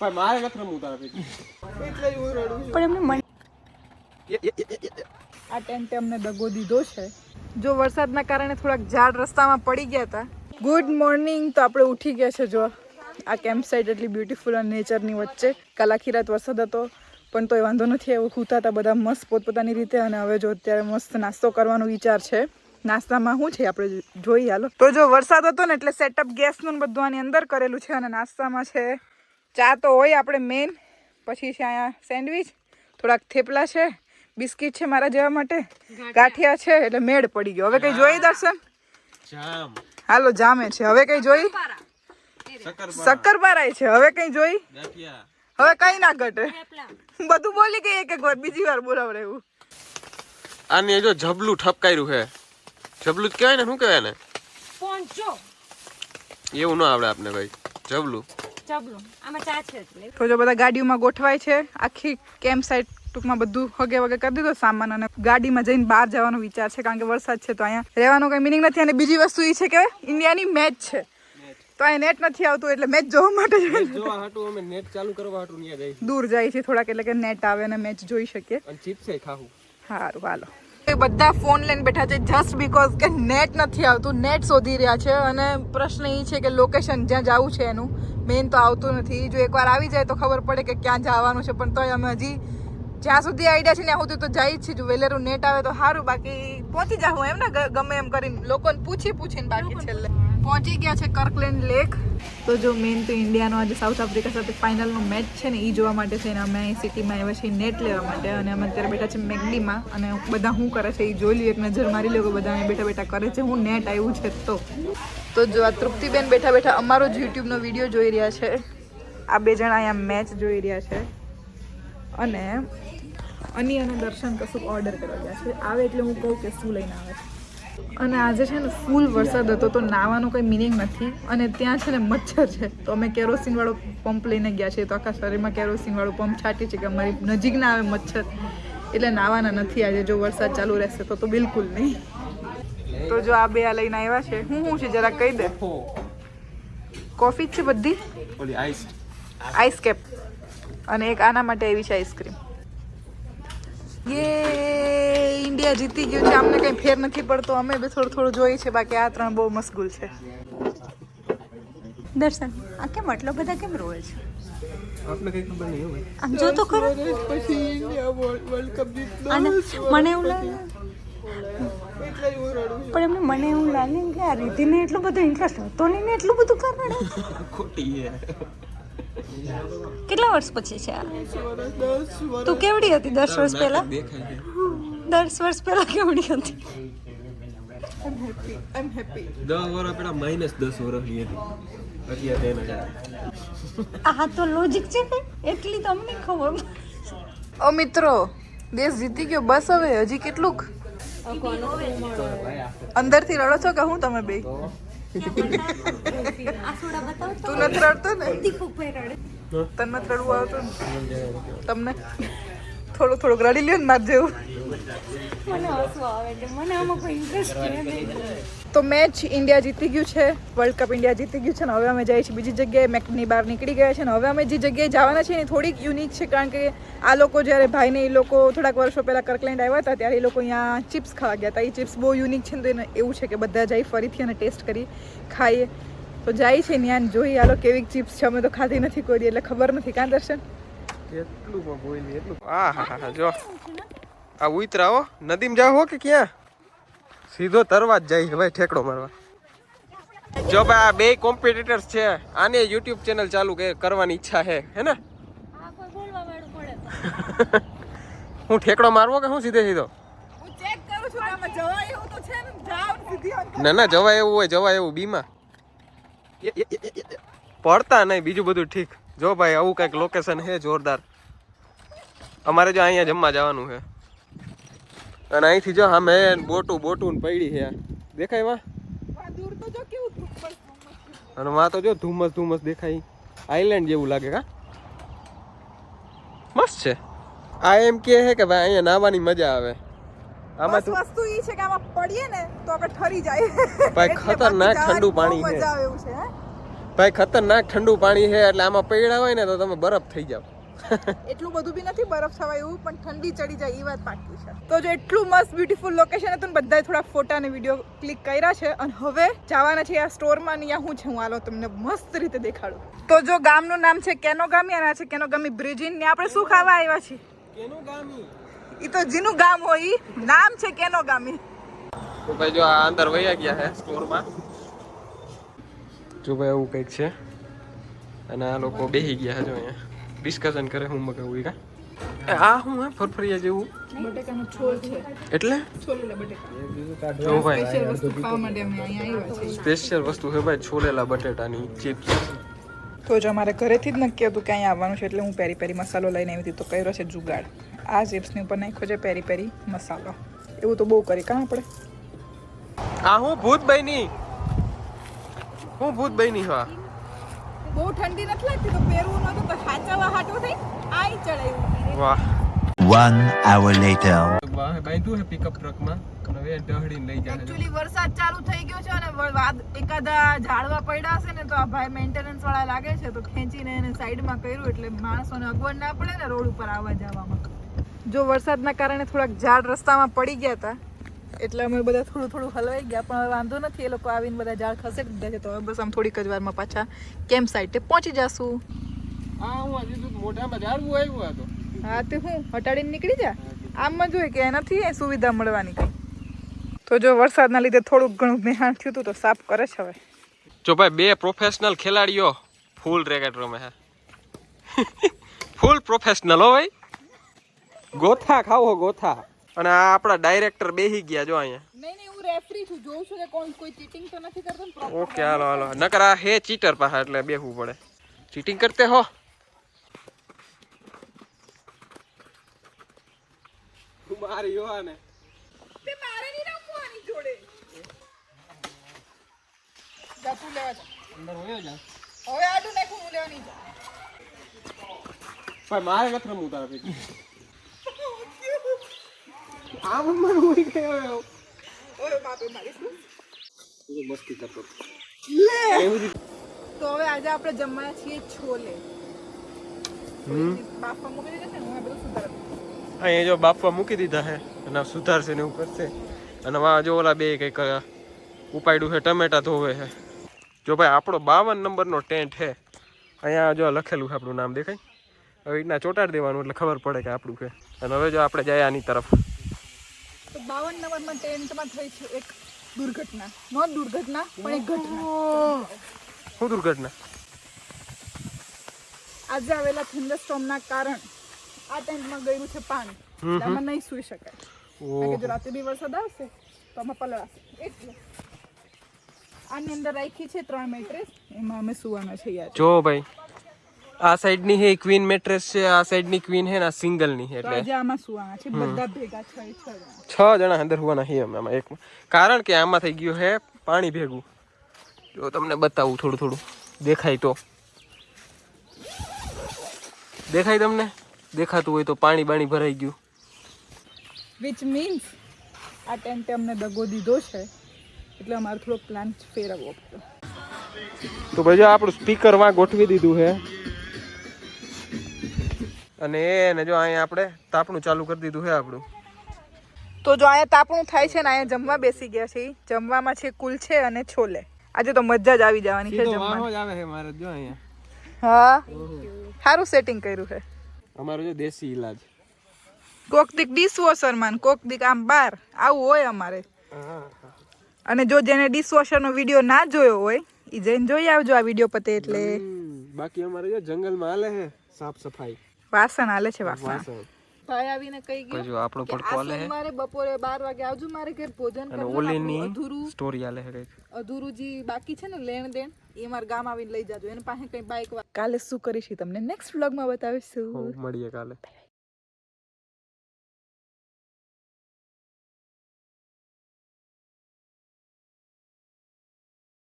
ભાઈ મારે નથી રમવું તારા ભેગી એટલે હું રડું પણ એમને મન આ ટેન્ટે અમને દગો દીધો છે. જો વરસાદના કારણે થોડાક ઝાડ રસ્તામાં પડી ગયા હતા. ગુડ મોર્નિંગ તો આપણે ઉઠી ગયા છે જો. આ કેમ્પ સાઇટ એટલી બ્યુટીફુલ અને નેચરની વચ્ચે. કલાખી રાત વરસાદ હતો પણ તોય વાંધો નથી એવું ખૂતા હતા બધા મસ્ત પોતપોતાની રીતે અને હવે જો અત્યારે મસ્ત નાસ્તો કરવાનો વિચાર છે. નાસ્તામાં શું છે આપણે જોઈએ હાલો. તો જો વરસાદ હતો ને એટલે સેટઅપ ગેસનું બધું આની અંદર કરેલું છે અને નાસ્તામાં છે ચા તો હોય આપણે મેન પછી છે અહીંયા સેન્ડવિચ થોડાક થેપલા છે બિસ્કિટ છે મારા જેવા માટે. ગાંઠિયા. છે એટલે મેળ પડી ગયો. હવે કઈ જોઈ દર્શન? હાલો જામે છે. હવે કઈ જોઈ? શક્કર શક્કરપારાય છે. હવે કઈ જોઈ? હવે કઈ ના ઘટે. બધું બોલી ગઈ એક એક વાર બીજી વાર બોલાવડે એવું. આને જો જબલું ઠપકાર્યું છે. જબલું જ કહેવાય ને શું કહેવાય ને એવું ન આવડે આપને ભાઈ. જબલું. ચાબલો આમાં ચા છે તો જો બધા ગાડીઓમાં ગોઠવાય છે. આખી કેમ્પ સાઇટ ટૂંકમાં બધું હગે વગે કરી દીધો સામાન અને ગાડીમાં જઈને બહાર જવાનો વિચાર છે કારણ કે વરસાદ છે તો અહીંયા રહેવાનો કઈ મિનિંગ નથી. અને બીજી વસ્તુ એ છે કે ઇન્ડિયાની મેચ છે. તો અહીંયા નેટ નથી આવતું એટલે મેચ જોવા માટે જોવા હાટું અમે નેટ ચાલુ કરવા હાટું ત્યાં જઈશું દૂર જાય છે થોડાક એટલે કે નેટ આવે અને મેચ જોઈ શકીએ. અને ચિપ્સ ખાવું. સારું હાલો. એ બધા ફોન લઈને બેઠા છે જસ્ટ બીકોઝ કે નેટ નથી આવતું. નેટ શોધી રહ્યા છે અને પ્રશ્ન એ છે કે લોકેશન જ્યાં જવું છે એનું. મેઇન તો આવતું નથી. જો એકવાર આવી જાય તો ખબર પડે કે ક્યાં જવાનું છે. પણ તોય અમે હજી જ્યાં સુધી આઈડિયા છે ત્યાં સુધી તો જાય જ છે જો વેલેરું નેટ આવે તો સારું. બાકી પહોંચી જાઉં એમ ને ગમે એમ કરીને. લોકોને પૂછી પૂછીને બાકી છેલ્લે. પહોંચી ગયા છે કર્કલેન્ડ લેક. તો જો મેઇન તો ઇન્ડિયાનો આજે સાઉથ આફ્રિકા સાથે ફાઇનલનો મેચ છે ને એ જોવા માટે છે ને, અમે અહીં સિટીમાં આવ્યા છીએ નેટ લેવા માટે. અને અમે અત્યારે બેઠા છે મેગડીમાં અને બધા શું કરે છે એ જોઈ લઈએ, એક નજર મારી લો બધા અહીં બેઠા બેઠા કરે છે. હું નેટ આવ્યું છે તો. તો જો આ તૃપ્તિબેન બેઠા બેઠા અમારો જ યુટ્યુબનો વીડિયો જોઈ રહ્યા છે. આ બે જણા અહીંયા મેચ જોઈ રહ્યા છે. અને અની અને દર્શન કશુંક ઓર્ડર કરવા ગયા છે. આવે એટલે હું કહું કે શું લઈને આવે છે. અને આજે છે ને ફૂલ વરસાદ હતો તો નાવાનો કોઈ મિનિંગ નથી. અને ત્યાં છે ને મચ્છર છે. તો અમે કેરોસીન વાળો પંપ લઈને ગયા છીએ. તો આખા શરીરમાં કેરોસીન વાળું પંપ છાંટી છે કે અમારી નજીક ના આવે મચ્છર. એટલે નાવાના નથી આજે. જો વરસાદ ચાલુ રહેશે તો તો બિલકુલ નહીં. તો જો આ બે આ લઈને આવ્યા છે. હું શું છે? જરા કહી દે. કોફી છે બધી? ઓલી આઈસ આઈસ કેપ અને એક આના માટે એવી છે આઈસ્ક્રીમ યે ઇન્ડિયા જીતી ગયું છે અમને કંઈ ફેર નથી પડતો. અમે બી થોડું થોડું જોઈએ છે બાકી આ ત્રણ બહુ મશગુલ છે. દર્શન આ કેમ આટલો બધા કેમ રોલ છે? આપને કઈ ખબર નહીં હોય આમ જો તો ખરો. પછી ઇન્ડિયા વર્લ્ડ કપ જીતનો મને એવું લાગે પણ એમને મને એવું લાગે કે આ રીતિને એટલો બધો ઇન્ટરેસ્ટ હતો નહીં ને એટલું બધું કરવાનું? ખોટી કેટલા વર્ષ પછી છે આ? તું કેવડી હતી દસ વર્ષ પહેલા? દેખાય દસ વર્ષ પહેલા કેવડી હતી? આઈ હેપી દસ વર્ષ પેલા માઇનસ દસ વર્ષની હતી. અત્યારે તેને આ તો લોજિક છે કે એટલી તમને ખબર. ઓ મિત્રો દેશ જીતી ગયો. બસ હવે હજી કેટલુંક? અંદરથી રડો છો કે હું તમે બે? તું નથી રડતો ને? દીકુ ભાઈ રડે તને નથી રડવું આવતું ને? તમને? થોડું થોડુંક રડી લ્યો ને માર જેવું. મને હસવું આવે મને આમાં કોઈ ઇન્ટરેસ્ટ તો મેચ ઇન્ડિયા જીતી ગયું છે. વર્લ્ડ કપ ઇન્ડિયા જીતી ગયું છે ને હવે અમે જઈએ છીએ બીજી જગ્યાએ. મેકની બહાર નીકળી ગયા છે ને હવે અમે જે જગ્યાએ જવાના છીએ એ થોડીક યુનિક છે કારણ કે આ લોકો જ્યારે ભાઈને એ લોકો થોડાક વર્ષો પહેલાં કર્કલેન્ડ આવ્યા હતા ત્યારે એ લોકો અહીંયા ચિપ્સ ખાવા ગયા હતા. એ ચિપ્સ બહુ યુનિક છે ને તો એને એવું છે કે બધા જઈ ફરીથી અને ટેસ્ટ કરી ખાઈએ. તો જાય છે ત્યાં જોઈએ આલો કેવી ચિપ્સ છે? અમે તો ખાધી નથી કોઈ એટલે ખબર નથી. કાં દર્શન? એટલું પણ બોલી એટલું. આ હા હા જો. આ ઉતરા હો. નદીમાં જાવ હો કે ક્યાં? સીધો તરવા જ જાય ભાઈ ઠેકડો મારવા. જો ભાઈ આ બે કોમ્પિટિટર્સ છે. આને યુટ્યુબ ચેનલ ચાલુ કરવાની ઈચ્છા છે હે ને? હું ઠેકડો મારવો કે હું સીધે સીધો? ને ના જવાય એવું હોય જવાય એવું બીમાં. પડતા નહીં બીજું બધું ઠીક. જો ભાઈ આવું કંઈક લોકેશન છે જોરદાર. અમારે જો અહીંયા જમવા જવાનું છે. અને અહીંથી જો સામે બોટું બોટું ને પડી છે દેખાય ધુમ્મસ અને માં તો જો ધુમ્મસ ધુમ્મસ દેખાય. આઈલેન્ડ જેવું લાગે કા? મસ્ત છે. આ એમ કે છે કે ભાઈ અહીંયા નાવાની મજા આવે. આમાં તો વસ્તુ ઈ છે કે આમાં પડીએ ને તો આપણે ઠરી જાય. ભાઈ ખતરનાક ઠંડુ પાણી છે. મજા આવે એવું છે હે? ભાઈ ખતરનાક ઠંડુ પાણી છે એટલે આમાં પડ્યા હોય ને તો તમે બરફ થઈ જાવ એટલું બધું બી નથી બરફ થવાય એવું પણ ઠંડી ચડી જાય એ વાત પાકી છે. તો જો એટલું મસ્ત બ્યુટીફુલ લોકેશન હતું બધાએ થોડા ફોટા અને વીડિયો ક્લિક કર્યા છે. અને હવે જવાના છે આ સ્ટોરમાં ને હું છે. હું હાલો તમને મસ્ત રીતે દેખાડું. તો જો ગામનું નામ છે કેનોગામી અને આ છે કેનોગામી બ્રિજિન. ને આપણે શું ખાવા આવ્યા છીએ? કેનોગામી. ગામી એ તો જેનું ગામ હોય. નામ છે કેનોગામી. તો ભાઈ જો આ અંદર વૈયા ગયા છે સ્ટોરમાં જો ભાઈ એવું કંઈક છે. અને આ લોકો બેસી ગયા છે અહીંયા. ડિસ્કશન કરે હું મગાવું કા? આ હું હે? ફરફરિયા જેવું? બટેકાનો છોલ છે. એટલે? છોલેલા બટેકા. જો ભાઈ સ્પેશિયલ વસ્તુ ખાવા માટે અમે અહીંયા આવ્યા છીએ. સ્પેશિયલ વસ્તુ છે ભાઈ છોલેલા બટેટાની ચિપ્સ. તો જો અમારે ઘરેથી જ નક્કી હતું કે અહીંયા આવવાનું છે એટલે હું પેરી પેરી મસાલો લઈને આવી હતી. તો કર્યો છે જુગાડ. આ ચિપ્સની ઉપર નાખ્યો છે પેરી પેરી મસાલો. એવું તો બહુ કરી કાં આપણે? આ હું ભૂત બની હું ભૂત બની હા બહુ ઠંડી નથી લાગતી તો પહેરવું નહોતું તો સાચવવા હાટું થઈ આઈ ચડાયું વાહ. One hour later. બાંધ્યું છે પિકઅપ ટ્રકમાં હવે ઢહડીને લઈ જાય છે. વરસાદ ચાલુ થઈ ગયો છે અને વ- વાદ- એકાદા ઝાડવા પડ્યા છે ને તો આ ભાઈ મેન્ટેનન્સ વાળા લાગે છે તો ખેંચીને એને સાઈડમાં કર્યું એટલે માણસોને અગવડ ના પડે ને રોડ ઉપર આવવા જવામાં. જો વરસાદના કારણે થોડાક ઝાડ રસ્તામાં પડી ગયા હતા એટલે અમે બધા થોડું થોડું હલવાઈ ગયા પણ હવે વાંધો નથી એ લોકો આવીને બધા ઝાડ ખસેડી દીધા છે તો હવે બસ આમ થોડીક જ વારમાં પાછા કેમ્પ સાઈટે પહોંચી જશું. હા હું હજી તો મોઢામાં ઝાડવું આવ્યું આ તો. હા તે હું હટાડીને નીકળી જા? આમમાં જોઈએ કે નથી એ સુવિધા મળવાની કઈ. તો જો વરસાદના લીધે થોડુંક ઘણું મેહાણ થયું હતું તો સાફ કરે છે હવે. જો ભાઈ બે પ્રોફેશનલ ખેલાડીઓ ફૂલ રેકેટ રમે છે. ફૂલ પ્રોફેશનલ હો ભાઈ. ગોથા ખાવો ગોથા. અને આ આપણા ડાયરેક્ટર બેહી ગયા જો અહીંયા. નહીં નહીં હું રેફરી છું જોઉં છું કે કોણ કોઈ ચીટિંગ તો નથી કરતો ને ઓકે હાલો હાલો. નકર આ હે ચીટર પાછા એટલે બેહવું પડે. ચીટિંગ કરતે હો. મારી યોને તે મારે નહીં રમવું આની જોડે. જા તું લેવા જા. અંદર હોય જા. હવે આડું નાખું હું લેવા નહીં જા ભાઈ મારે નથી રમવું તારા ભેગી. આમ મન હોય ગયો ઓય બાપે મારી મસ્તી કરતો લે તો હવે આજે આપણે જમવાના છીએ છોલે બાપા મૂકી દીધા છે હું બધું સુધાર અહીંયા જો બાપા મૂકી દીધા છે અને સુધારશે ને એવું કરશે. અને વા જો ઓલા બે કંઈક ઉપાડ્યું છે, ટમેટા ધોવે છે. જો ભાઈ, આપણો બાવન નંબરનો ટેન્ટ છે. અહીંયા જો લખેલું છે આપણું નામ, દેખાય? હવે રીતના ચોંટાડી દેવાનું, એટલે ખબર પડે કે આપણું છે. અને હવે જો આપણે જાય આની તરફ. તો બાવન નંબરમાં ટેન્ટમાં થઈ છે એક દુર્ઘટના. નોટ દુર્ઘટના પણ એક ઘટના. શું દુર્ઘટના? આજે આવેલા થંડરસ્ટોર્મના કારણ આ ટેન્ટમાં ગયું છે પાણી. આમાં નહીં સુઈ શકાય. કારણ જો રાતે બી વરસાદ આવશે તો આમાં પલળાશે. એટલે આની અંદર રાખી છે ત્રણ મેટ્રેસ એમાં અમે સુવાના છે યાર. જો ભાઈ. આ સાઈડની હે ક્વીન મેટ્રેસ છે આ સાઈડની ક્વીન હે ને આ સિંગલની છે એટલે આજે આમાં સુવાના છે બધા ભેગા છ છ જણા છ જણા અંદર હોવાના હે અમે આમાં એકમાં કારણ કે આમાં થઈ ગયું હે પાણી ભેગું. જો તમને બતાવું થોડું થોડું. દેખાય તો. દેખાય તમને? દેખાતું હોય તો પાણી બાણી ભરાઈ ગયું. વિચ મીન્સ આ ટેન્ટે અમને દગો દીધો છે એટલે અમારે થોડો પ્લાન ફેરવવો પડ્યો. તો ભાઈ આપણું સ્પીકરમાં ગોઠવી દીધું છે અને એને જો અહીંયા આપણે તાપણું ચાલુ કરી દીધું છે આપણું. તો જો અહીંયા તાપણું થાય છે ને અહીંયા જમવા બેસી ગયા છે. જમવામાં છે કુલછે અને છોલે. આજે તો મજા જ આવી જવાની છે જમવા જ આવે છે મારે જો અહીંયા. હા. સારું સેટિંગ કર્યું છે. અમારો જો દેશી ઈલાજ. કોક દીક ડિશવોશરમાં ને કોક દીક આમ બાર આવું હોય અમારે. અને જો જેને ડિશવોશરનો વીડિયો ના જોયો હોય એ જઈને જોઈ આવજો આ વીડિયો પતે એટલે. બાકી અમારે જો જંગલમાં હાલે છે સાફ સફાઈ. વાસણ હાલે છે વાસણ. ભાઈ આવીને કઈ ગયો જો આપણો કે પડકો આલે છે સોમવારે બપોરે બાર વાગે આવજો મારે ઘેર ભોજન ને ઓલીની અધૂરું. સ્ટોરી આલે છે કંઈક. અધૂરું જે બાકી છે ને લેણ દેણ એ મારા ગામ આવીને લઈ જાજો. એને પાસે કઈ બાઈક કાલે શું કરીશ તમને? નેક્સ્ટ વ્લોગમાં બતાવીશું. હો, મળીએ કાલે.